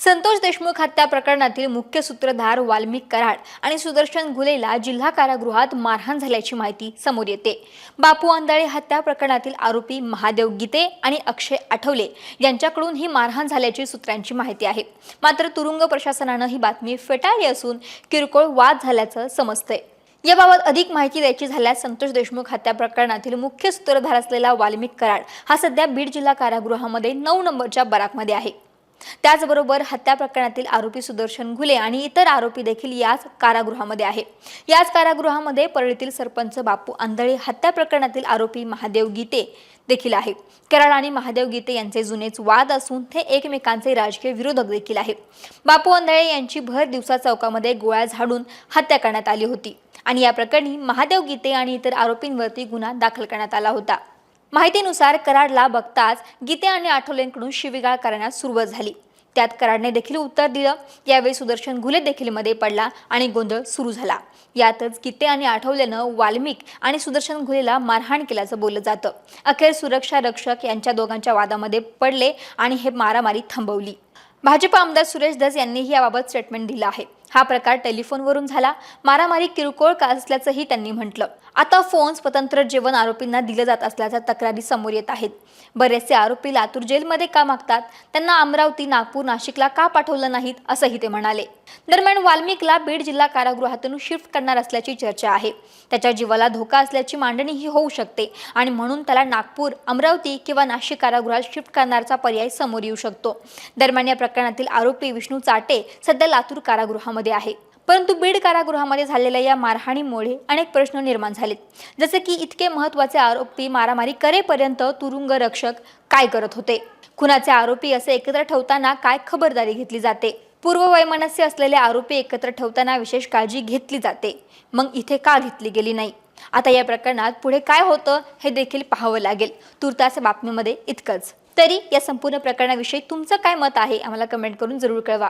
संतोष देशमुख हत्या प्रकरणातील मुख्य सूत्रधार वाल्मिक कराड आणि सुदर्शन घुलेला जिल्हा कारागृहात मारहाण झाल्याची माहिती समोर येते. बापू आंधळे हत्या प्रकरणातील आरोपी महादेव गीते आणि अक्षय आठवले यांच्याकडून ही मारहाण झाल्याची सूत्रांची माहिती आहे. मात्र तुरुंग प्रशासनानं ही बातमी फेटाळली असून किरकोळ वाद झाल्याचं समजतंय. याबाबत अधिक माहिती द्यायची झाल्यास संतोष देशमुख हत्या प्रकरणातील मुख्य सूत्रधार असलेला वाल्मिक कराड हा सध्या बीड जिल्हा कारागृहामध्ये नऊ नंबरच्या बराकमध्ये आहे. त्याचबरोबर हत्या प्रकरणातील आरोपी सुदर्शन घुले आणि इतर आरोपी देखील याच कारागृहामध्ये आहे. याच कारागृहामध्ये परळीतील सरपंच बापू आंधळे हत्या प्रकरणातील आरोपी महादेव गीते देखील आहे. कराड आणि महादेव गीते यांचे जुनेच वाद असून ते एकमेकांचे राजकीय विरोधक देखील आहे. बापू आंधळे यांची भर दिवसा चौकामध्ये गोळ्या झाडून हत्या करण्यात आली होती आणि या प्रकरणी महादेव गीते आणि इतर आरोपींवरती गुन्हा दाखल करण्यात आला होता. माहितीनुसार कराडला बघताच गीते आणि आठवलेंकडून शिवीगाळ करण्यास सुरुवात झाली. त्यात कराडने देखील उत्तर दिलं. यावेळी सुदर्शन घुले देखील मध्ये पडला आणि गोंधळ सुरू झाला. यातच गीते आणि आठवलेनं वाल्मिक आणि सुदर्शन घुलेला मारहाण केल्याचं बोललं जातं. अखेर सुरक्षा रक्षक यांच्या दोघांच्या वादामध्ये पडले आणि हे मारामारी थांबवली. भाजप आमदार सुरेश धस यांनीही याबाबत स्टेटमेंट दिलं आहे. हा प्रकार टेलिफोनवरून झाला. मारामारी किरकोळ का असल्याचंही त्यांनी म्हटलं. आता फोन स्वतंत्र जेवण आरोपींना दिलं जात असल्याच्या तक्रारी समोर येत आहेत. बरेचसे आरोपी लातूर जेलमध्ये का मागतात? त्यांना अमरावती नागपूर नाशिकला का पाठवलं नाहीत? असंही ते म्हणाले. दरम्यान वाल्मिकला बीड जिल्हा कारागृहातून शिफ्ट करणार असल्याची चर्चा आहे. त्याच्या जीवाला धोका असल्याची मांडणीही होऊ शकते आणि म्हणून त्याला नागपूर अमरावती किंवा नाशिक कारागृहात शिफ्ट करणारचा पर्याय समोर येऊ शकतो. दरम्यान या प्रकरणातील आरोपी विष्णू चाटे सध्या लातूर कारागृहामध्ये आहे. परंतु बीड कारागृहामध्ये झालेल्या या मारहाणीमुळे अनेक प्रश्न निर्माण झालेत. जसे की इतके महत्त्वाचे आरोपी मारामारी करेपर्यंत तुरुंग रक्षक काय करत होते? खुनाचे आरोपी असे एकत्र ठेवताना काय खबरदारी घेतली जाते? पूर्व वैमनस्य असलेले आरोपी एकत्र ठेवताना विशेष काळजी घेतली जाते. मग इथे का घेतली गेली नाही? आता या प्रकरणात पुढे काय होतं हे देखील पाहावं लागेल. तुर्तास बातमीमध्ये इतकंच. तरी या संपूर्ण प्रकरणाविषयी तुमचं काय मत आहे? आम्हाला कमेंट करून जरूर कळवा.